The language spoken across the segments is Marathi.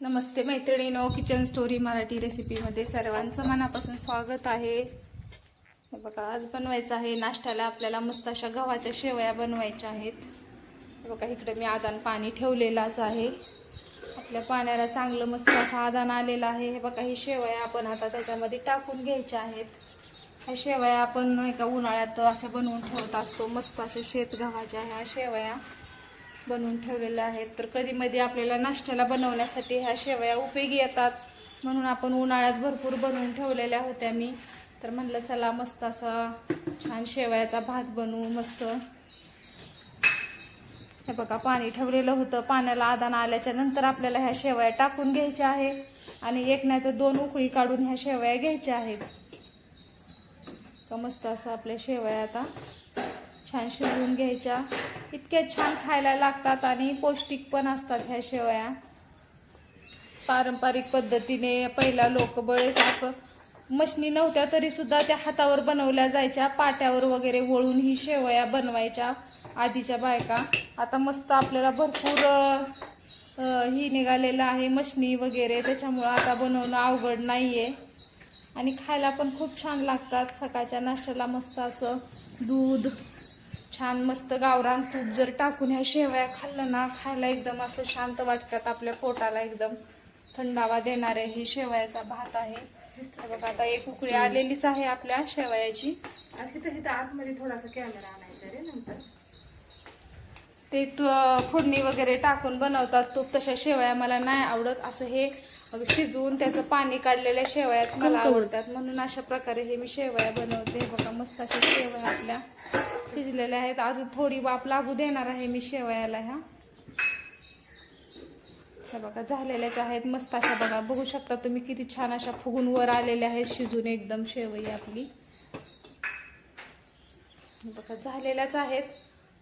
नमस्ते मैत्रिणीनो किचन स्टोरी मराठी रेसिपीमध्ये सर्वांचं मनापासून स्वागत आहे. बघा आज बनवायचं आहे नाश्त्याला. आपल्याला मस्त अशा गव्हाच्या शेवया बनवायच्या आहेत. बघा इकडे मी आदान पाणी ठेवलेलाच आहे. आपल्या पाण्याला चांगलं मस्त असं आदान आलेलं आहे. हे बघा ही शेवया आपण आता त्याच्यामध्ये टाकून घ्यायच्या आहेत. ह्या शेवया आपण एका उन्हाळ्यात अशा बनवून ठेवत असतो. मस्त अशा शेत गव्हाच्या ह्या शेवया. बनवून ठेवलेल्या आहेत तर कधीमध्ये आपल्याला नाश्त्याला बनवण्यासाठी ह्या शेवया उपयोगी येतात. म्हणून आपण उन्हाळ्यात भरपूर बनवून ठेवलेल्या होत्या मी. तर म्हणलं चला मस्त असा छान शेवयाचा भात बनवू मस्त. हे बघा पाणी ठेवलेलं होतं. पाण्याला आदान आल्याच्यानंतर आपल्याला ह्या शेवया टाकून घ्यायच्या आहे आणि एक नाही तर दोन उकळी काढून ह्या शेवया घ्यायच्या आहेत. का मस्त असं आपल्या शेवया आता छान शिजवून घ्यायच्या. इतक्या छान खायला लागतात आणि पौष्टिक पण असतात ह्या शेवया. पारंपरिक पद्धतीने पहिला लोक बळेच असं मशनी नव्हत्या तरी सुद्धा त्या हातावर बनवल्या जायच्या. पाट्यावर वगैरे वळून ही शेवया बनवायच्या आधीच्या बायका. आता मस्त आपल्याला भरपूर ही निघालेलं आहे मशनी वगैरे. त्याच्यामुळं आता बनवणं अवघड आहे आणि खायला पण खूप छान लागतात. सकाळच्या नाश्त्याला मस्त असं दूध छान मस्त गावरान तूप जर टाकून ह्या शेवया खाल्लं ना खायला एकदम असं शांत वाटतात आपल्या पोटाला एकदम. थंडावा देणारे ही शेवयाचा भात आहे. बघा आता एक उकळी आलेलीच आहे आपल्या शेवयाची. आतमध्ये थोडासा कॅमेरा आणायचा रे नंतर. ते तु- फोडणी वगैरे टाकून बनवतात तूप तशा शेवया मला नाही आवडत. असं हे शिजवून त्याचं पाणी काढलेल्या शेवयाच मला आवडतात. म्हणून अशा प्रकारे हे मी शेवया बनवते. हे बघा मस्त अशा शेवया आपल्या शिजलेल्या आहेत. अजून थोडी वाफ लागू देणार आहे मी शेवयाला ह्या. हे बघा झालेल्याच आहेत. मस्त अशा बघा बघू शकता तुम्ही किती छान अशा फुगून वर आलेल्या आहेत शिजून एकदम शेवई आपली. हे बघा झालेल्याच आहेत.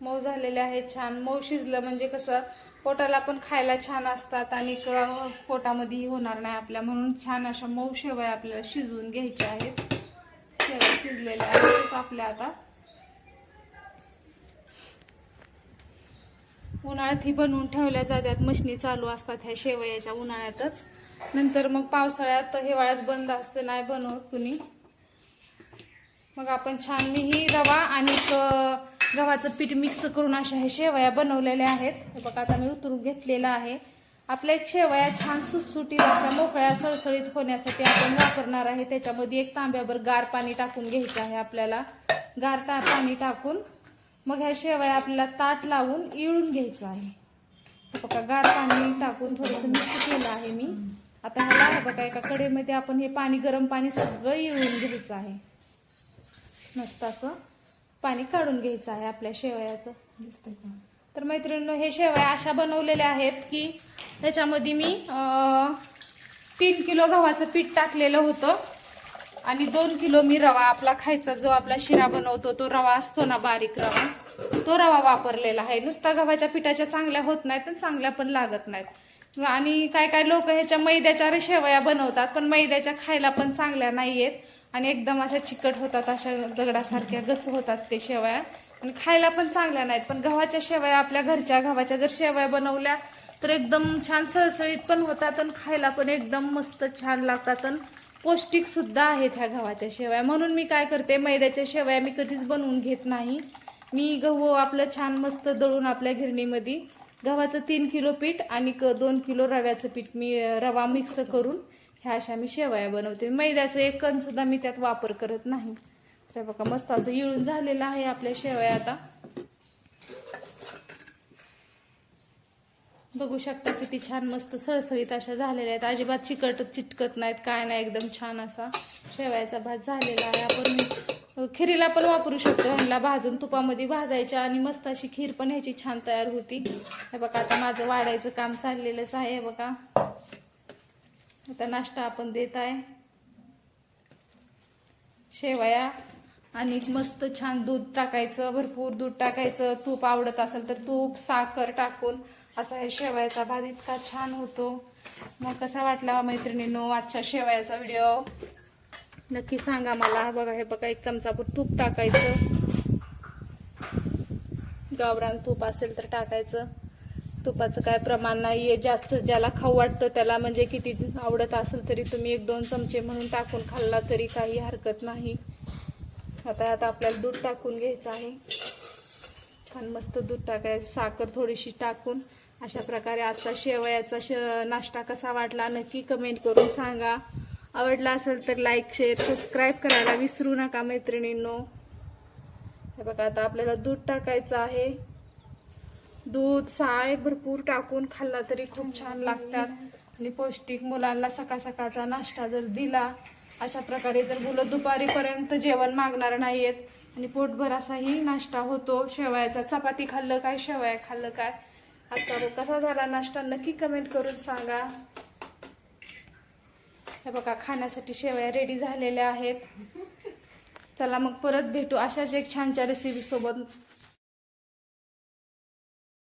मऊ झालेले आहेत छान. मऊ शिजलं म्हणजे कसं पोटाला पण खायला छान असतात आणि पोटामध्येही होणार नाही आपल्या. म्हणून छान अशा मऊ शेवया आपल्याला शिजवून घ्यायच्या आहेत. शेवया शिजलेल्या आहेतच आपल्या आता. उन्हाळ्यात ही बनवून ठेवल्या जातात. मशनी चालू असतात ह्या शेवयाच्या उन्हाळ्यातच. नंतर मग पावसाळ्यात हिवाळ्यात बंद असते नाही बनवत कुणी. मग आपण छान मी ही रवा आणि गव्हाचं पीठ मिक्स करून अशा हे शेवया बनवलेल्या आहेत. हे बघा आता मी उतरून घेतलेला आहे. आपल्या एक शेवया छान सुटसुटीत अशा मोकळ्या सळसळीत होण्यासाठी आपण वापरणार आहे. त्याच्यामध्ये एक तांब्यावर गार पाणी टाकून घ्यायचं आहे आपल्याला. गार टा पाणी टाकून. मग ह्या शेवया आपल्याला ताट लावून इळून घ्यायचं आहे. बघा गार पाणी टाकून थोडंसं मिक्स केलं आहे मी. आता ह्याला आहे बघा एका कडेमध्ये आपण हे पाणी गरम पाणी सगळं इळून घ्यायचं आहे. मस्त असं. पाणी काढून घ्यायचं आहे आपल्या शेवयाचं. तर मैत्रिणींनो हे शेवया अशा बनवलेल्या आहेत की त्याच्यामध्ये मी तीन किलो गव्हाचं पीठ टाकलेलं होतं आणि दोन किलो मी रवा आपला खायचा जो आपला शिरा बनवतो तो रवा असतो ना बारीक रवा तो रवा वापरलेला आहे. नुसता गव्हाच्या पिठाच्या चांगल्या होत नाहीत आणि चांगल्या पण लागत नाहीत. आणि काय काय लोक ह्याच्या मैद्याच्या शेवया बनवतात पण मैद्याच्या खायला पण चांगल्या नाहीयेत. आणि एकदम अशा चिकट होतात अशा दगडासारख्या गच होतात ते शेवया. आणि खायला पण चांगल्या नाहीत पण गव्हाच्या शेवया आपल्या घरच्या गव्हाच्या जर शेवया बनवल्या तर एकदम छान सळसळीत पण होतात आणि खायला पण एकदम मस्त छान लागतात. आणि पौष्टिक सुद्धा आहेत ह्या गव्हाच्या शेवया. म्हणून मी काय करते मैद्याच्या शेवया मी कधीच बनवून घेत नाही. मी गहू आपलं छान मस्त दळून आपल्या गिरणीमध्ये गव्हाचं तीन किलो पीठ आणि क दोन किलो रव्याचं पीठ मी रवा मिक्स करून ह्या अशा मी शेवया बनवते. मैद्याचं एक कण सुद्धा मी त्यात वापर करत नाही. तर बघा मस्त असं इळून झालेलं आहे आपल्या शेवया आता. बघू शकता किती छान मस्त सळसळीत अशा झालेल्या आहेत. अजिबात चिकट चिटकत नाहीत काय नाही एकदम छान असा शेवयाचा भात झालेला आहे. आपण खिरीला पण वापरू शकतो. ह्यांना भाजून तुपामध्ये भाजायच्या आणि मस्त अशी खीर पण ह्याची छान तयार होती. हे बघा आता माझं वाढायचं काम चाललेलंच आहे. बघा. आता नाश्ता आपण देत आहे. शेवया आणि मस्त छान दूध टाकायचं भरपूर दूध टाकायचं. तूप आवडत असेल तर तूप साखर टाकून असा हे शेवयाचा भात इतका छान होतो. मग कसा वाटला मैत्रिणींनो आजच्या शेवयाचा व्हिडिओ नक्की सांगा मला. बघा हे बघा एक चमचापूर तूप टाकायचं. गावरान तूप असेल तर टाकायचं. तुपाचं काय प्रमाण नाही आहे जास्त ज्याला खाऊ वाटतं त्याला म्हणजे किती आवडत असेल तरी तुम्ही एक दोन चमचे म्हणून टाकून खाल्ला तरी काही हरकत नाही. आता आता आपल्याला दूध टाकून घ्यायचं आहे. छान मस्त दूध टाकायचं साखर थोडीशी टाकून. अशा प्रकारे आजचा शेवयाचा श नाश्ता कसा वाटला नक्की कमेंट करून सांगा. आवडला असेल तर लाईक शेअर सबस्क्राईब करायला विसरू नका मैत्रिणींनो. हे बघा आता आपल्याला दूध टाकायचं आहे. दूध साय भरपूर टाकून खाल्ला तरी खूप छान लागतात. आणि पौष्टिक मुलांना सकाळ सकाळचा नाश्ता जर दिला अशा प्रकारे तर मुलं दुपारीपर्यंत जेवण मागणार नाहीयेत आणि पोटभर असाही नाश्ता होतो शेवयाचा चपाती खाल्लं काय शेवया खाल्लं काय? आजचा कसा झाला? नाश्ता नक्की कमेंट करून सांगा. हे बघा खाण्यासाठी शेवया रेडी झालेल्या आहेत. चला मग परत भेटू अशाच एक छानच्या रेसिपी सोबत.